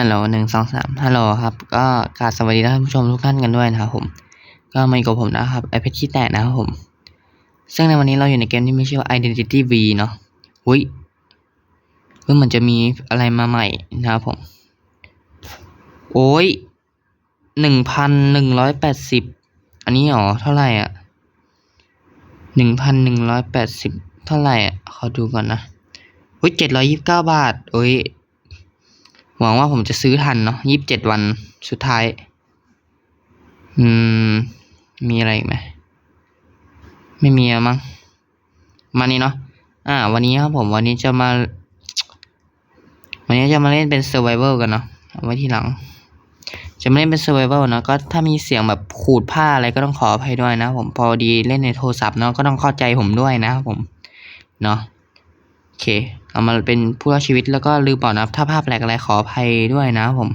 ฮัลโหลหนึ่งสองสามฮัลโหลครับ ก็กราบสวัสดีท่านผู้ชมทุกท่านกันด้วยนะครับผม ก็มาอยู่กับผมนะครับไอเพชรขี้แตกนะครับผม ซึ่งในวันนี้เราอยู่ในเกมที่มีชื่อว่า Identity V เนาะอุ้ยเพิ่งมันจะมีอะไรมาใหม่นะครับผม โอ้ยหนึ่งพันหนึ่งร้อยแปดสิบอันนี้หรอ เท่าไหร่อะหนึ่งพันหนึ่งร้อยแปดสิบเท่าไหร่อะ ขอดูก่อนนะอุ้ยเจ็ดร้อยยี่สิบเก้าบาทโอ้ย หวังว่าผมจะซื้อทันเนาะยี่สิบเจ็ดวันสุดท้าย อืม มีอะไรอีกไหม ไม่มีแล้วมั้ง มานี้เนาะ อ่า วันนี้ครับผม วันนี้จะมา วันนี้จะมาเล่นเป็น survival กันเนาะ เอาไว้ทีหลัง จะไม่เล่นเป็น survival เนอะก็ถ้ามีเสียงแบบขูดผ้าอะไรก็ต้องขออภัยด้วยนะผม พอดีเล่นในโทรศัพท์เนาะ ก็ต้องเข้าใจผมด้วยนะครับผม เนาะ อเคเอามาเป็นผู้รอดชีวิตแล้วก็ลืมบอกนะถ้าภาพแหลกอะไรขออภัยด้วยนะผม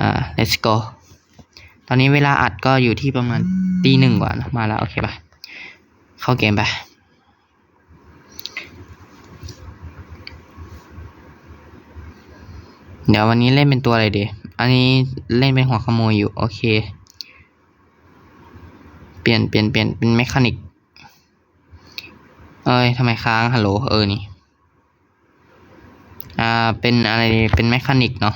อ่า let's go ตอนนี้เวลาอัดก็อยู่ที่ประมาณตีหนึ่งกว่านะมาแล้ว โอเคปะเข้าเกมไปเดี๋ยววันนี้เล่นเป็นตัวอะไรดี อันนี้เล่นเป็นหัวขโมยอยู่ โอเค เปลี่ยนเปลี่ยนเปลี่ยนเป็นเมคานิก เอ้ยทำไมค้างฮัลโหลเออนี่อ่าเป็นอะไรเป็นแมคานิกเนาะ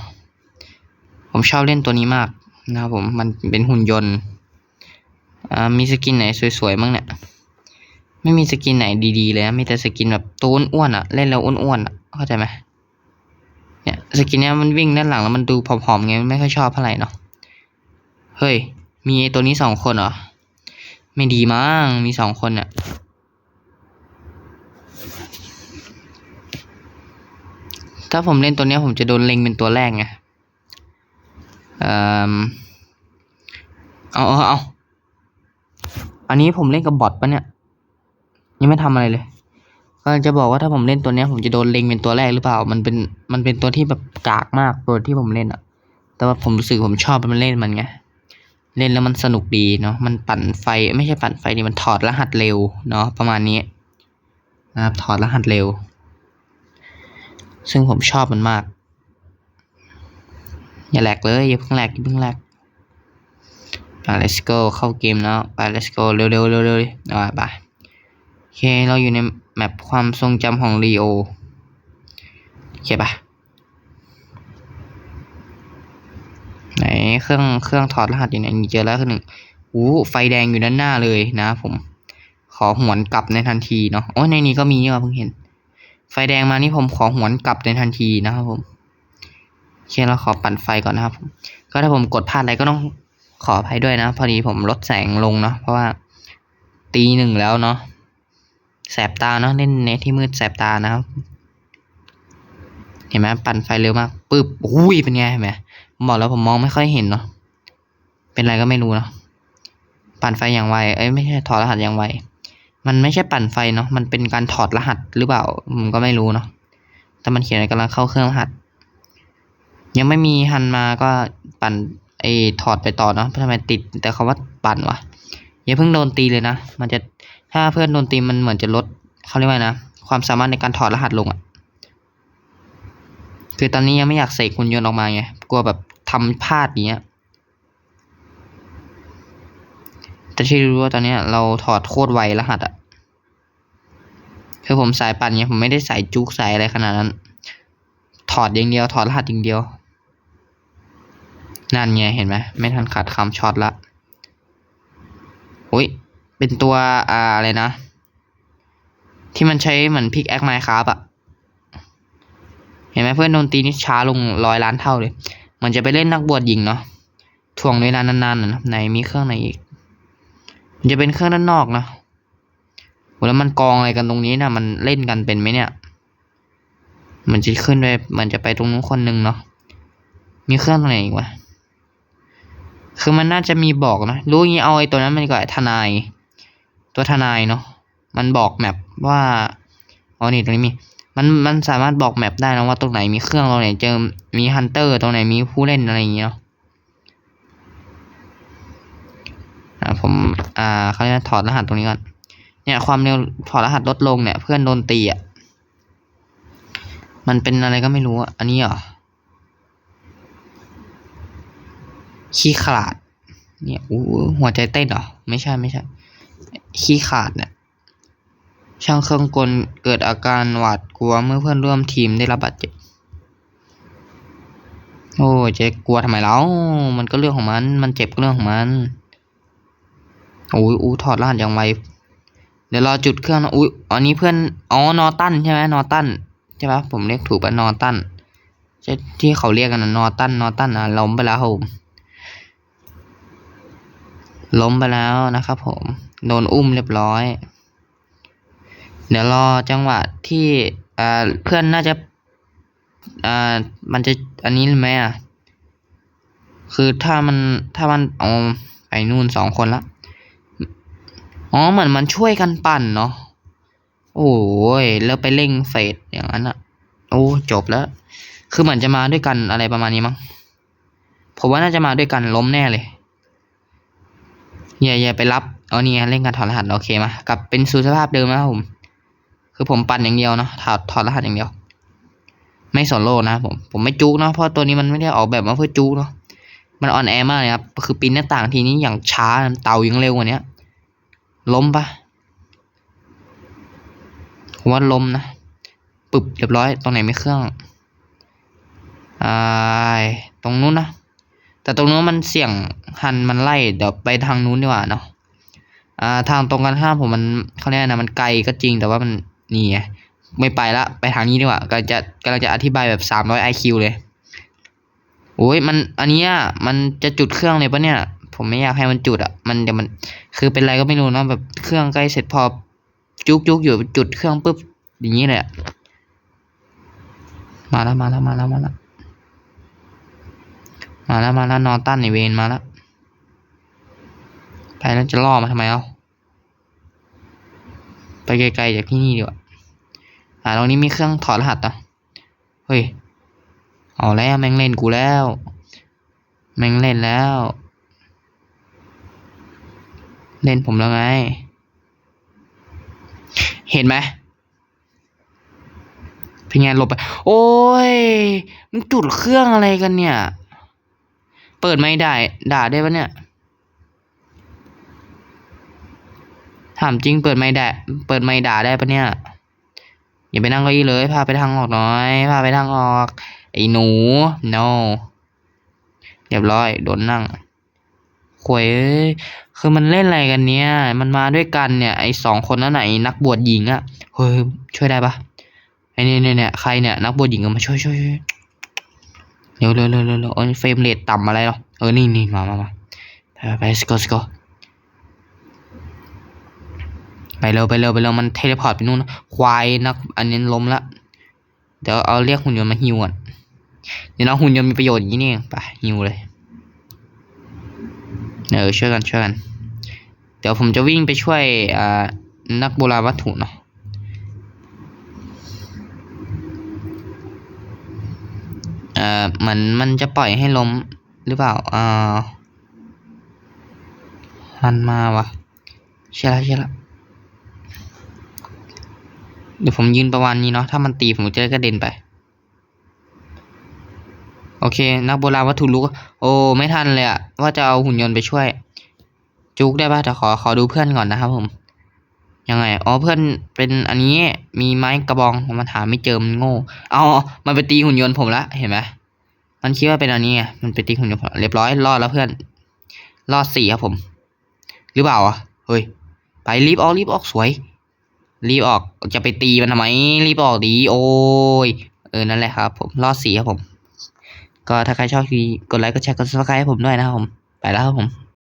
ผมชอบเล่นตัวนี้มากนะครับผมมันเป็นหุ่นยนต์อ่ามีสกินไหนสวยๆบ้งเนี่ยไม่มีสกินไหนดีๆเลยนะมีแต่สกินแบบตัวอ้วนๆอะเล่นแล้วอ้วนๆอะเข้าใจไหมเนี่ยสกินเนี้ยมันวิ่งด้านหลังแล้วมันดูผอมๆไงไม่ค่อยชอบเท่าไหร่เนาะเฮ้ยมีตัวนี้สองคนเหรอไม่ดีมั้งมีสองคนเนี่ย ถ้าผมเล่นตัวเนี้ยผมจะโดนเล็งเป็นตัวแรกไงเอ่อเอาเอาเอาอันนี้ผมเล่นกับบอทปะเนี่ย ยังไม่ทำอะไรเลยก็จะบอกว่าถ้าผมเล่นตัวเนี้ยผมจะโดนเล็งเป็นตัวแรกหรือเปล่า มันเป็นมันเป็นตัวที่แบบกากมากตัวที่ผมเล่นอะแต่ว่าผมรู้สึกผมชอบมันเล่นมันไงเล่นแล้วมันสนุกดีเนาะมันปั่นไฟไม่ใช่ปั่นไฟดิมันถอดรหัสเร็วเนาะประมาณนี้นะครับถอดรหัสเร็ว ซึ่งผมชอบมันมาก อย่าแหลกเลย อย่าเพิ่งแหลกอย่าเพิ่งแหลกไป let's go เข้าเกมแล้วไป let's go เร็วๆเร็วๆเร็วๆอ่าไปโอเค เราอยู่ในแมปความทรงจำของลีโอโอเคปะไหนเครื่องเครื่องถอดรหัสอยู่ไหนนี่เจอแล้วคือหนึ่งอู้ไฟแดงอยู่ด้านหน้าเลยนะผม ขอหวนกลับในทันทีเนาะโอ้ในนี้ก็มีเนี่ยเพิ่งเห็น ไฟแดงมานี่ผมขอหวนกลับในทันทีนะครับผมโอเคเราขอปั่นไฟก่อนนะครับ ก็ถ้าผมกดพลาดอะไรก็ต้องขออภัยด้วยนะ พอดีผมลดแสงลงเนาะเพราะว่าตีหนึ่งแล้วเนาะแสบตาเนาะเล่นเนทที่มืดแสบตานะครับ เห็นไหมปั่นไฟเร็วมากปึ๊บอุ้ยเป็นไงเห็นไหมผมบอกแล้วผมมองไม่ค่อยเห็นเนาะเป็นไรก็ไม่รู้เนาะปั่นไฟอย่างไวเอ้ยไม่ใช่ถอดรหัสอย่างไว มันไม่ใช่ปั่นไฟเนาะมันเป็นการถอดรหัสหรือเปล่าผมก็ไม่รู้เนาะแต่มันเขียนกำลังเข้าเครื่องรหัส ยังไม่มีฮันมาก็ปั่นไอถอดไปต่อเนาะทำไมติดแต่คาว่าปั่นวะอย่าเพิ่งโดนตีเลยนะ มันจะถ้าเพื่อนโดนตีมันเหมือนจะลดเขาเรียกว่านะ ความสามารถในการถอดรหัสลงอะ่ะ คือตอนนี้ยังไม่อยากเสกหุ่นยนต์ออกมาไงกลัวแบบทำพลาดอย่างเงี้ยแต่ที่รู้ว่าตอนเนี้ยเราถอดโคตรไวรหัสอะ คือผมสายปั่นเนี่ยผมไม่ได้ใส่จุกใส่อะไรขนาดนั้น ถอดอย่างเดียว ถอดรหัสอย่างเดียว นั่นไงเห็นไหมไม่ทันขาดคำช็อตละอุ้ยเป็นตัวอ่าอะไรนะ ที่มันใช้เหมือนพิกแอคไมค์ครับอะเห็นไหมเพื่อนโดนตีนี่ช้าลงร้อยล้านเท่าเลย มันจะไปเล่นนักบวชหญิงเนาะถ่วงเวลานานๆนะไหนมีเครื่องไหนอีก มันจะเป็นเครื่องด้านนอกนะ แล้วมันกองอะไรกันตรงนี้นะมันเล่นกันเป็นไหมเนี่ย มันจะขึ้นไปมันจะไปตรงนู้นคนหนึ่งเนาะมีเครื่องตรงไหนอีกวะคือมันน่าจะมีบอกนะรู้งี้เอาไอ้ตัวนั้นมันกว่าทนาย ตัวทนายเนาะมันบอกแมปว่าอ๋อนี่ตรงนี้มี มันมันสามารถบอกแมปได้นะว่าตรงไหนมีเครื่องตรงไหนเจอมีฮันเตอร์ตรงไหนมีผู้เล่นอะไรอย่างเงี้ยเนาะอ่าผม อ่าเขาจะถอดรหัสตรงนี้ก่อน เนี่ยความเร็วถอดรหัสลดลงเนี่ย เพื่อนโดนตีอะ มันเป็นอะไรก็ไม่รู้อะ อันนี้เหรอ ขี้ขลาด เนี่ยอู้หัวใจเต้นเหรอ ไม่ใช่ไม่ใช่ ขี้ขาดเนี่ยช่างเครื่องกลเกิดอาการหวาดกลัวเมื่อเพื่อนร่วมทีมได้รับบาดเจ็บ โอ้ยจะกลัวทำไมเล่ามันก็เรื่องของมัน มันเจ็บก็เรื่องของมัน โอ้ยอู้ถอดรหัสอย่างไว เดี๋ยวรอจุดเครื่องนะอุ้ยอันนี้เพื่อนอ๋อนอตันใช่ไหมนอตันใช่ปะผมเรียกถูกปะนอตันใช่ที่เขาเรียกกันนะนอตันนอตันอะล้มไปแล้วผมล้มไปแล้วนะครับผม โดนอุ้มเรียบร้อย เดี๋ยวรอจังหวะที่อ่าเพื่อนน่าจะอ่ามันจะอันนี้ไหมอะคือถ้ามันถ้ามันเอาไปนู่นสองคนละ อ๋อเหมือนมันช่วยกันปั่นเนาะโอ้ยแล้วไปเร่งเฟสอย่างนั้นอะโอ้จบแล้ว คือเหมือนจะมาด้วยกันอะไรประมาณนี้มั้งผมว่าน่าจะมาด้วยกันล้มแน่เลยอย่าอย่าไปรับเอาเนี่ยเล่นการถอดรหัสโอเคมากลับเป็นสู่สภาพเดิมนะผม คือผมปั่นอย่างเดียวเนาะถอดถอดรหัสอย่างเดียว ไม่สนโลนะผมผมไม่จุกเนาะเพราะตัวนี้มันไม่ได้ออกแบบมาเพื่อจุกเนาะมันอ่อนแอมากเลยครับคือปีนหน้าต่างทีนี้อย่างช้าเต่ายังเร็วกว่านี้ ล้มปะผมว่าล้มนะปึบเรียบร้อย ตรงไหนไม่เครื่องอ่าตรงนู้นนะ แต่ตรงนู้นมันเสี่ยงหันมันไล่ เดี๋ยวไปทางนู้นดีกว่าเนาะอ่าทางตรงกันข้ามผมมันเขาเรียกนะมันไกลก็จริงแต่ว่ามันนี่ไงไม่ไปละไปทางนี้ดีกว่าก็จะกำลังจะอธิบายแบบสามร้อยไอคิวเลยโอ้ยมันอันนี้มันจะจุดเครื่องเลยปะเนี่ย ผมไม่อยากให้มันจุดอะ มันเดี๋ยวมัน คือเป็นไรก็ไม่รู้เนาะแบบเครื่องใกล้เสร็จพอจุกจุกอยู่จุดเครื่องปุ๊บอย่างนี้เลยอะมาแล้วมาแล้วมาแล้วมาแล้วมาแล้วมาแล้วนอนตั้นในเวนมาแล้วไปแล้วจะล่อมาทำไมเอาไปไกลๆจากที่นี่ดีกว่าอ่าตรงนี้มีเครื่องถอดรหัสอะเฮ้ยเอาแล้วแม่งเล่นกูแล้ว แม่งเล่นแล้ว เล่นผมแล้วไง เห็นไหมเป็นไงหลบไป โอ้ยมึงจุดเครื่องอะไรกันเนี่ย เปิดไม่ได้ ด่าได้ปะเนี่ย ถามจริงเปิดไม่ได้ เปิดไม่ด่าได้ปะเนี่ย อย่าไปนั่งเก้าอี้เลย พาไปทางออกหน่อย พาไปทางออก ไอ้หนู no เรียบร้อย โดนนั่ง ขวยเอ้ยคือมันเล่นอะไรกันเนี่ย มันมาด้วยกันเนี่ย ไอ้สองคนนั้นไหนนักบวชหญิงอะ่ะเฮ้ยช่วยได้ปะไอ้เนี่ยเนี่ยใครเนี่ยนักบวชหญิงก็มาช่วยช่วยเร็วเร็วเร็วเร็วเฟรมเรทต่ำอะไรหรอเออนี่นี่มามามาไปไปสกอสกอไปเร็วไปเร็วไปเร็วมันเทเลพอร์ตไปนู่นนะควายนัก อันนี้ล้มละเดี๋ยวเอาเรียกหุ่นยนต์มาฮิวก่อนเดี๋ยวน้องหุ่นยนต์มีประโยชน์อย่างนี้นี่ไปฮิวเลย เออช่วยกันช่วยกัน เดี๋ยวผมจะวิ่งไปช่วยอ่านักโบราณวัตถุเนาะเอ่อเหมือนมันจะปล่อยให้ล้มหรือเปล่าอ่าหันมาวะใช่แล้วใช่แล้วเดี๋ยวผมยืนประมาณนี้เนาะถ้ามันตีผมจะได้กระเด็นไป โอเค นักโบราณวัตถุรู้โอ้ไม่ทันเลยอะว่าจะเอาหุ่นยนต์ไปช่วย จุกได้ป่ะแต่ขอขอดูเพื่อนก่อนนะครับผมยังไงอ๋อเพื่อนเป็นอันนี้มีไม้กระบองมันหาไม่เจอมันโง่เอามันไปตีหุ่นยนต์ผมละเห็นไหมมันคิดว่าเป็นอันนี้ไงมันไปตีหุ่นยนต์เรียบร้อยรอดแล้วเพื่อนรอดสี่ครับผม หรือเปล่าอะเฮ้ยไปรีบออกรีบออกสวย รีบออกจะไปตีมันทำไมรีบออกดี โอ้ยเออนั่นแหละครับ ผมรอดสี่ครับผม ก็ถ้าใครชอบคลิปกดไลค์กดแชร์กดซับสไครต์ให้ผมด้วยนะครับผม ไปแล้วครับผม